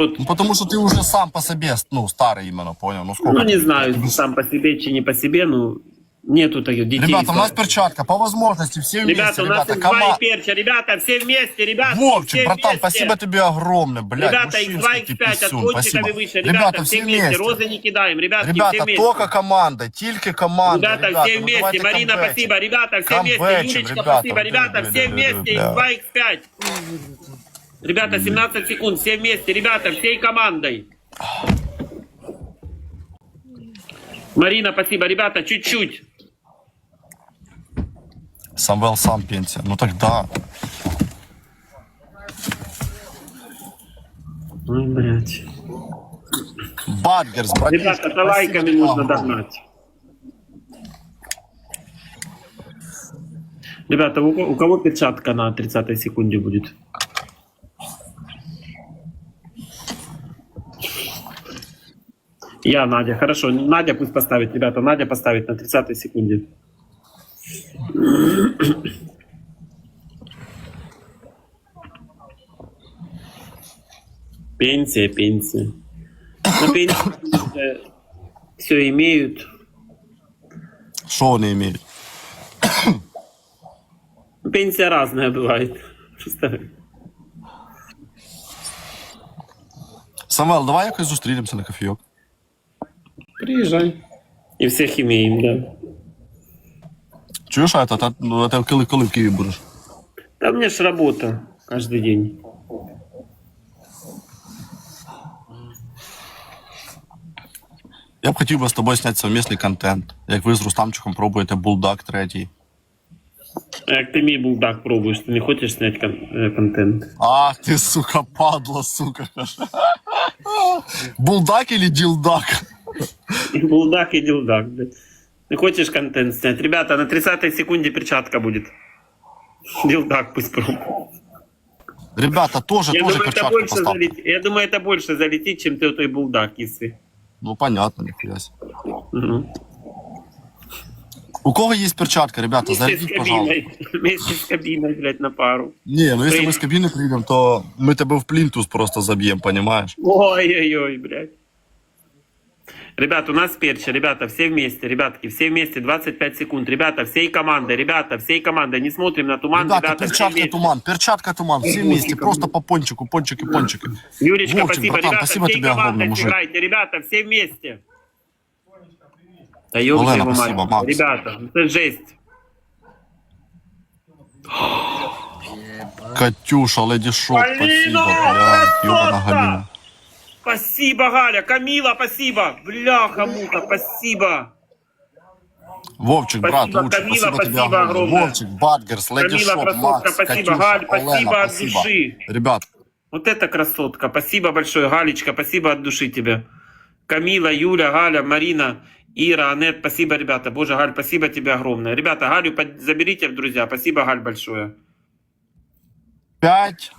Ну, потому что ты уже сам по себе, ну, старый именно, понял? Ну, сколько? Ну, не знаю, сам по себе, чи не по себе, ну, нету таких детей. Ребята, у нас перчатка, по возможности, все вместе, Ребята, у нас ребята, их два команда. и перча, ребята, все вместе, ребята, Вовчик, все братан, вместе. спасибо тебе огромное, блядь. Ребята, их два, мужчинский их ты пять, от писюн, кончиками спасибо. выше. Ребята, все вместе, вместе. розы не кидаем, ребятки, все Ребята, вместе. только команда, тільки команда. Ребята, все ну, вместе, Марина, камбэчим. спасибо, ребята, все вместе, Камбэчим, Юлечка, ребята, спасибо, ребята, все вместе, бля. X2, X5. Ребята, 17 секунд, все вместе, ребята, всей командой. Марина, спасибо, ребята, чуть-чуть. Самвел сам пенсия. Ну тогда. Ой, блядь. Бадгерс, братишка. Ребята, за спасибо лайками тебе нужно догнать. Ребята, у, у кого перчатка на 30 секунде будет? Я, Надя. Хорошо, Надя пусть поставит, ребята. Надя поставит на 30 секунде. Пенсия, пенсия. На пенсии все имеют. Що вони імеють? Пенсия разная бывает. Просто Самвел, давай якось зустрінемося на кофійок. Приезжай. И всех имеем, да. Чуєш, а це, ну, це коли, коли в Києві будеш? Да у меня ж работа каждый день. Я б хотів би з тобою зняти совмісний контент. Як ви з Рустамчиком пробуєте булдак третій. А Як ти мій булдак пробуєш, ти не хочеш зняти кон- е, контент? А, ти, сука, падла, сука. Булдак или ділдак? І булдак, і ділдак. блядь. Не хочеш контент зняти? Ребята, на 30 секунде перчатка будет. Дилдак пусть пробует. Ребята, тоже, Я тоже думаю, это перчатку больше поставте. залетит. Я думаю, это больше залетит, чем ты той булдак, если. Ну, понятно, ніхуя. себе. Угу. У кого є перчатка, ребята, Вместе с зайдіть, пожалуйста. кабиной. Вместе с кабиной, блядь, на пару. Ні, ну якщо ми Прийдемо. з кабіни прийдемо, то ми тебе в плінтус просто заб'ємо, понімаєш? Ой-ой-ой, блядь. Ребят, у нас перча, ребята, все вместе, ребятки, все вместе, 25 секунд. Ребята, всей командой, ребята, всей командой, не смотрим на туман, Ребята, ребята, все перчатка вместе. туман, перчатка туман, всі вместе, просто по пончику, пончики, пончики. Юречка, Вовчик, спасибо, братан, ребята, спасибо всей тебе огромное, командой мужик. сыграйте, ребята, все вместе. Да ёб Олена, его спасибо, мать. Макс. Ребята, это жесть. Катюша, леді шоп, Аліно, спасибо, блядь, ёбана красотка! Спасибо, Галя, Камила, спасибо. Бляха-муха, спасибо. Вовчик, брат, Спасибо, лучше, Камила, спасибо тебе спасибо огромное. огромное. Вовчик, Бадгерс, леди Камила, шоп, красотка, Макс, спасибо, Катюша, Галь, спасибо Олена, от спасибо. души. Ребят, Вот это красотка. Спасибо большое, Галечка. Спасибо от души тебе. Камила, Юля, Галя, Марина, Ира, Анет. Спасибо, ребята. Боже, Галь, спасибо тебе огромное. Ребята, Галю под- заберите в друзья. Спасибо, Галь, большое. 5,